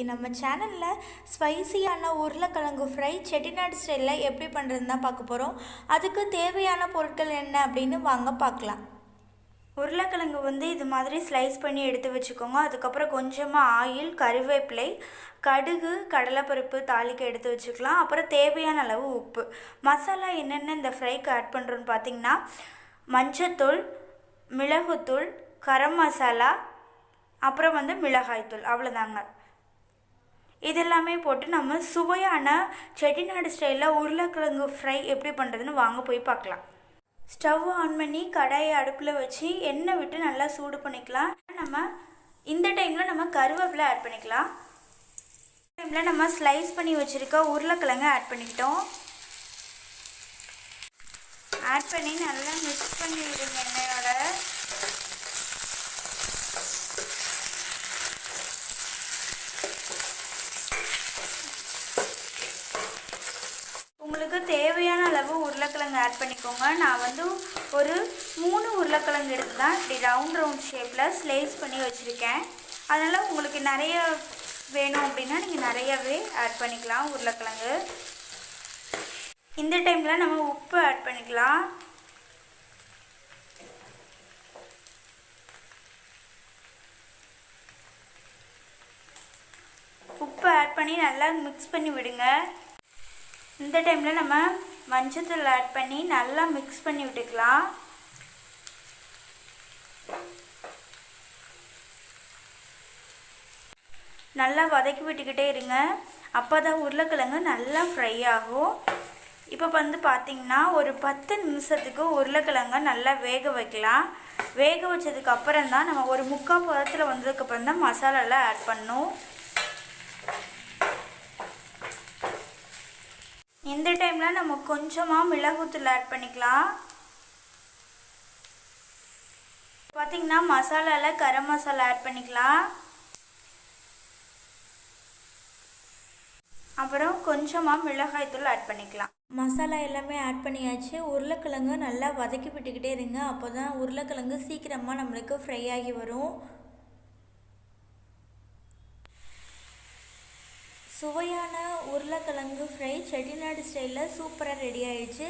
இன்றைக்கி நம்ம சேனலில் ஸ்பைசியான உருளைக்கிழங்கு ஃப்ரை செட்டிநாடு ஸ்டைலில் எப்படி பண்ணுறதுன்னு தான் பார்க்க போகிறோம் அதுக்கு தேவையான பொருட்கள் என்ன அப்படின்னு வாங்க பார்க்கலாம். உருளைக்கிழங்கு வந்து இது மாதிரி ஸ்லைஸ் பண்ணி எடுத்து வச்சுக்கோங்க. அதுக்கப்புறம் கொஞ்சமாக ஆயில் கருவேப்பிலை கடுகு கடலைப்பருப்பு தாளிக்க எடுத்து வச்சுக்கலாம். அப்புறம் தேவையான அளவு உப்பு. மசாலா என்னென்ன இந்த ஃப்ரைக்கு ஆட் பண்ணுறோன்னு பார்த்தீங்கன்னா மஞ்சத்தூள் மிளகுத்தூள் கரம் மசாலா அப்புறம் வந்து மிளகாய்த்தூள். அவ்வளோதாங்க இதெல்லாமே போட்டு நம்ம சுவையான செட்டிநாடு ஸ்டைலில் உருளைக்கிழங்கு ஃப்ரை எப்படி பண்ணுறதுன்னு வாங்க போய் பார்க்கலாம். ஸ்டவ் ஆன் பண்ணி கடாயை அடுப்பில் வச்சு எண்ணெய் விட்டு நல்லா சூடு பண்ணிக்கலாம். நம்ம இந்த டைமில் நம்ம கருவேப்பிலை ஆட் பண்ணிக்கலாம். டைமில் நம்ம ஸ்லைஸ் பண்ணி வச்சுருக்க உருளைக்கிழங்கு ஆட் பண்ணிக்கிட்டோம். ஆட் பண்ணி நல்லா மிக்ஸ் பண்ணி விடுங்க எண்ணெயோட உங்களுக்கு தேவையான அளவு உருளைக்கிழங்கு ஆட் பண்ணிக்கோங்க. நான் வந்து ஒரு மூணு உருளைக்கிழங்கு எடுத்து தான் இப்படி ரவுண்ட் ரவுண்ட் ஷேப்பில் ஸ்லைஸ் பண்ணி வச்சுருக்கேன். அதனால் உங்களுக்கு நிறைய வேணும் அப்படின்னா நீங்கள் நிறையவே ஆட் பண்ணிக்கலாம் உருளைக்கிழங்கு. இந்த டைமில் நம்ம உப்பு ஆட் பண்ணிக்கலாம். உப்பு ஆட் பண்ணி நல்லா மிக்ஸ் பண்ணி விடுங்க. இந்த டைமில் நம்ம மஞ்சத்தூள் ஆட் பண்ணி நல்லா மிக்ஸ் பண்ணி விட்டுக்கலாம். நல்லா வதக்கி விட்டுக்கிட்டே இருங்க. அப்போ தான் உருளைக்கிழங்கு நல்லா ஃப்ரை ஆகும். இப்போ வந்து பார்த்திங்கன்னா ஒரு பத்து நிமிஷத்துக்கு உருளைக்கிழங்க நல்லா வேக வைக்கலாம். வேக வச்சதுக்கு அப்புறம் தான் நம்ம ஒரு முக்கால் பதத்தில் வந்ததுக்கப்புறம் தான் மசாலாலாம் ஆட் பண்ணும் இந்த டைமில் நம்ம கொஞ்சமாக மிளகுத்தூள் ஆட் பண்ணிக்கலாம். பார்த்திங்கன்னா மசாலாவில் கரம் மசாலா ஆட் பண்ணிக்கலாம். அப்புறம் கொஞ்சமாக மிளகாய்த்தூள் ஆட் பண்ணிக்கலாம். மசாலா எல்லாமே ஆட் பண்ணியாச்சு. உருளைக்கிழங்கு நல்லா வதக்கி விட்டுக்கிட்டே இருங்க. அப்போ தான் உருளைக்கிழங்கு சீக்கிரமாக நம்மளுக்கு ஃப்ரை ஆகி வரும். சுவையான உருளைக்கிழங்கு ஃப்ரை செட்டிநாடு ஸ்டைலில் சூப்பராக ரெடி ஆயிடுச்சு.